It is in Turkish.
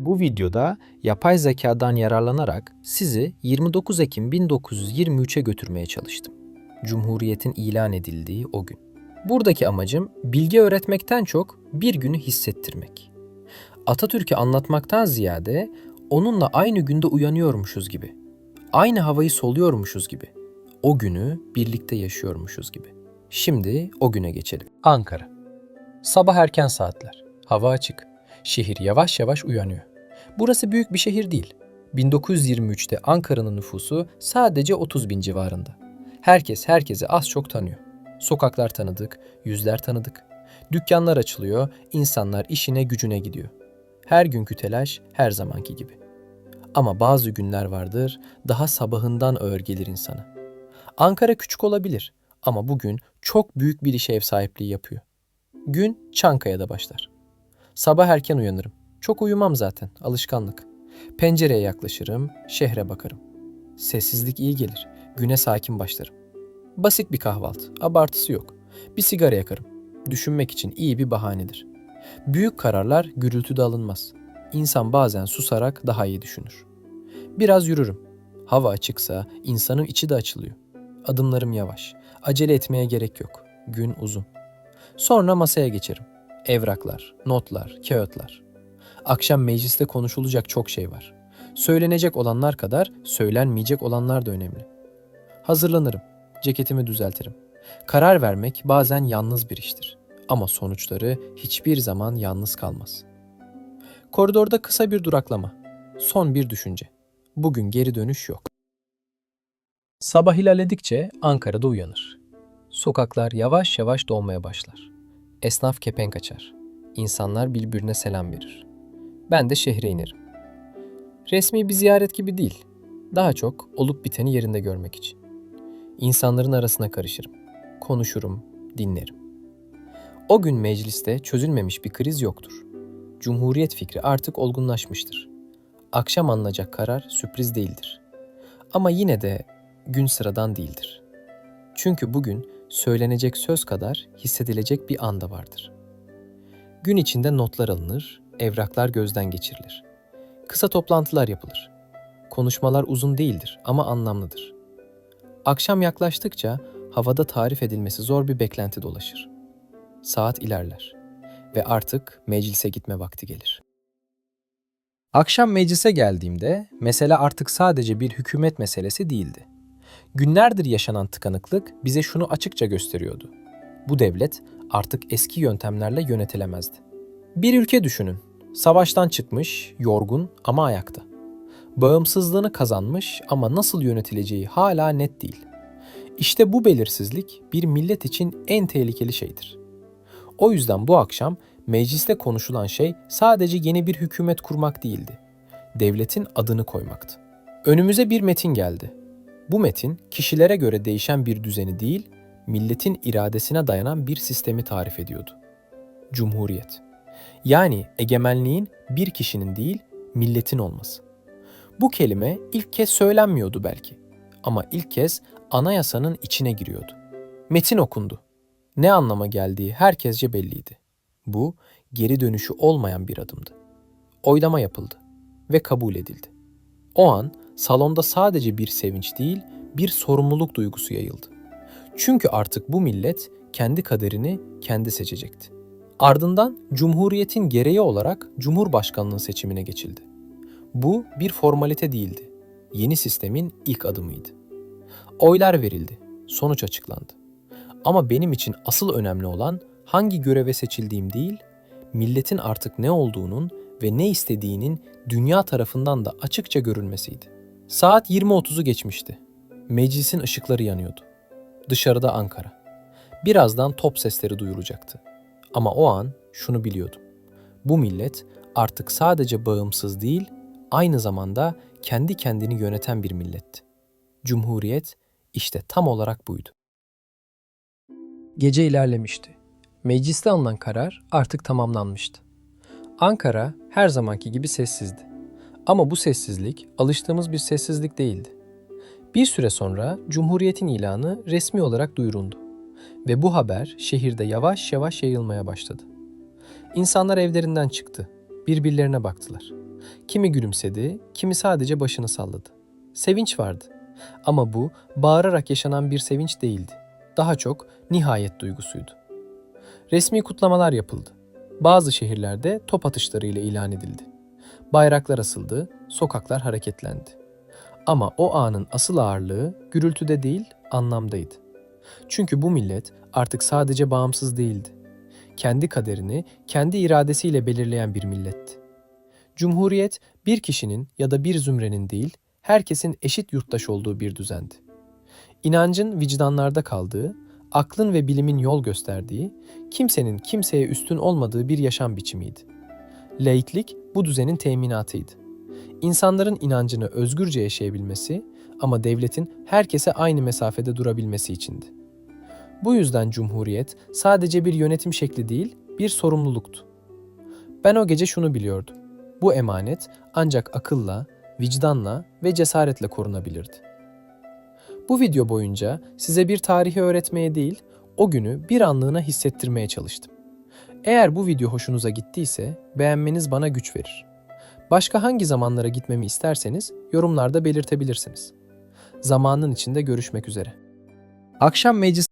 Bu videoda yapay zekadan yararlanarak sizi 29 Ekim 1923'e götürmeye çalıştım. Cumhuriyetin ilan edildiği o gün. Buradaki amacım bilgi öğretmekten çok bir günü hissettirmek. Atatürk'ü anlatmaktan ziyade onunla aynı günde uyanıyormuşuz gibi. Aynı havayı soluyormuşuz gibi. O günü birlikte yaşıyormuşuz gibi. Şimdi o güne geçelim. Ankara. Sabah erken saatler. Hava açık. Şehir yavaş yavaş uyanıyor. Burası büyük bir şehir değil. 1923'te Ankara'nın nüfusu sadece 30 bin civarında. Herkes herkesi az çok tanıyor. Sokaklar tanıdık, yüzler tanıdık. Dükkanlar açılıyor, insanlar işine gücüne gidiyor. Her günkü telaş her zamanki gibi. Ama bazı günler vardır, daha sabahından ağır gelir insana. Ankara küçük olabilir ama bugün çok büyük bir işe ev sahipliği yapıyor. Gün Çankaya'da başlar. Sabah erken uyanırım. Çok uyumam zaten, alışkanlık. Pencereye yaklaşırım, şehre bakarım. Sessizlik iyi gelir, güne sakin başlarım. Basit bir kahvaltı, abartısı yok. Bir sigara yakarım. Düşünmek için iyi bir bahanedir. Büyük kararlar gürültüde alınmaz. İnsan bazen susarak daha iyi düşünür. Biraz yürürüm. Hava açıksa insanın içi de açılıyor. Adımlarım yavaş. Acele etmeye gerek yok. Gün uzun. Sonra masaya geçerim. Evraklar, notlar, kağıtlar. Akşam mecliste konuşulacak çok şey var. Söylenecek olanlar kadar söylenmeyecek olanlar da önemli. Hazırlanırım. Ceketimi düzeltirim. Karar vermek bazen yalnız bir iştir. Ama sonuçları hiçbir zaman yalnız kalmaz. Koridorda kısa bir duraklama. Son bir düşünce. Bugün geri dönüş yok. Sabah ilerledikçe Ankara'da uyanır. Sokaklar yavaş yavaş dolmaya başlar. Esnaf kepenk açar. İnsanlar birbirine selam verir. Ben de şehre inerim. Resmi bir ziyaret gibi değil. Daha çok olup biteni yerinde görmek için. İnsanların arasına karışırım. Konuşurum, dinlerim. O gün mecliste çözülmemiş bir kriz yoktur. Cumhuriyet fikri artık olgunlaşmıştır. Akşam alınacak karar sürpriz değildir. Ama yine de gün sıradan değildir. Çünkü bugün söylenecek söz kadar hissedilecek bir anda vardır. Gün içinde notlar alınır, evraklar gözden geçirilir. Kısa toplantılar yapılır. Konuşmalar uzun değildir ama anlamlıdır. Akşam yaklaştıkça havada tarif edilmesi zor bir beklenti dolaşır. Saat ilerler ve artık meclise gitme vakti gelir. Akşam meclise geldiğimde mesele artık sadece bir hükümet meselesi değildi. Günlerdir yaşanan tıkanıklık bize şunu açıkça gösteriyordu. Bu devlet artık eski yöntemlerle yönetilemezdi. Bir ülke düşünün. Savaştan çıkmış, yorgun ama ayakta. Bağımsızlığını kazanmış ama nasıl yönetileceği hala net değil. İşte bu belirsizlik bir millet için en tehlikeli şeydir. O yüzden bu akşam mecliste konuşulan şey sadece yeni bir hükümet kurmak değildi. Devletin adını koymaktı. Önümüze bir metin geldi. Bu metin kişilere göre değişen bir düzeni değil, milletin iradesine dayanan bir sistemi tarif ediyordu. Cumhuriyet. Yani egemenliğin bir kişinin değil, milletin olması. Bu kelime ilk kez söylenmiyordu belki ama ilk kez anayasanın içine giriyordu. Metin okundu. Ne anlama geldiği herkesce belliydi. Bu geri dönüşü olmayan bir adımdı. Oylama yapıldı ve kabul edildi. O an salonda sadece bir sevinç değil, bir sorumluluk duygusu yayıldı. Çünkü artık bu millet kendi kaderini kendi seçecekti. Ardından Cumhuriyet'in gereği olarak Cumhurbaşkanlığı seçimine geçildi. Bu bir formalite değildi. Yeni sistemin ilk adımıydı. Oylar verildi, sonuç açıklandı. Ama benim için asıl önemli olan hangi göreve seçildiğim değil, milletin artık ne olduğunun ve ne istediğinin dünya tarafından da açıkça görülmesiydi. Saat 20.30'u geçmişti. Meclisin ışıkları yanıyordu. Dışarıda Ankara. Birazdan top sesleri duyulacaktı. Ama o an şunu biliyordum. Bu millet artık sadece bağımsız değil, aynı zamanda kendi kendini yöneten bir milletti. Cumhuriyet işte tam olarak buydu. Gece ilerlemişti. Mecliste alınan karar artık tamamlanmıştı. Ankara her zamanki gibi sessizdi. Ama bu sessizlik alıştığımız bir sessizlik değildi. Bir süre sonra Cumhuriyet'in ilanı resmi olarak duyuruldu ve bu haber şehirde yavaş yavaş yayılmaya başladı. İnsanlar evlerinden çıktı, birbirlerine baktılar. Kimi gülümsedi, kimi sadece başını salladı. Sevinç vardı. Ama bu bağırarak yaşanan bir sevinç değildi. Daha çok nihayet duygusuydu. Resmi kutlamalar yapıldı. Bazı şehirlerde top atışlarıyla ilan edildi. Bayraklar asıldı, sokaklar hareketlendi. Ama o anın asıl ağırlığı gürültüde değil, anlamdaydı. Çünkü bu millet artık sadece bağımsız değildi. Kendi kaderini kendi iradesiyle belirleyen bir milletti. Cumhuriyet bir kişinin ya da bir zümrenin değil, herkesin eşit yurttaş olduğu bir düzendi. İnancın vicdanlarda kaldığı, aklın ve bilimin yol gösterdiği, kimsenin kimseye üstün olmadığı bir yaşam biçimiydi. Laiklik bu düzenin teminatıydı. İnsanların inancını özgürce yaşayabilmesi ama devletin herkese aynı mesafede durabilmesi içindi. Bu yüzden cumhuriyet sadece bir yönetim şekli değil, bir sorumluluktu. Ben o gece şunu biliyordum. Bu emanet ancak akılla, vicdanla ve cesaretle korunabilirdi. Bu video boyunca size bir tarihi öğretmeye değil, o günü bir anlığına hissettirmeye çalıştım. Eğer bu video hoşunuza gittiyse beğenmeniz bana güç verir. Başka hangi zamanlara gitmemi isterseniz yorumlarda belirtebilirsiniz. Zamanın içinde görüşmek üzere. Akşam meclis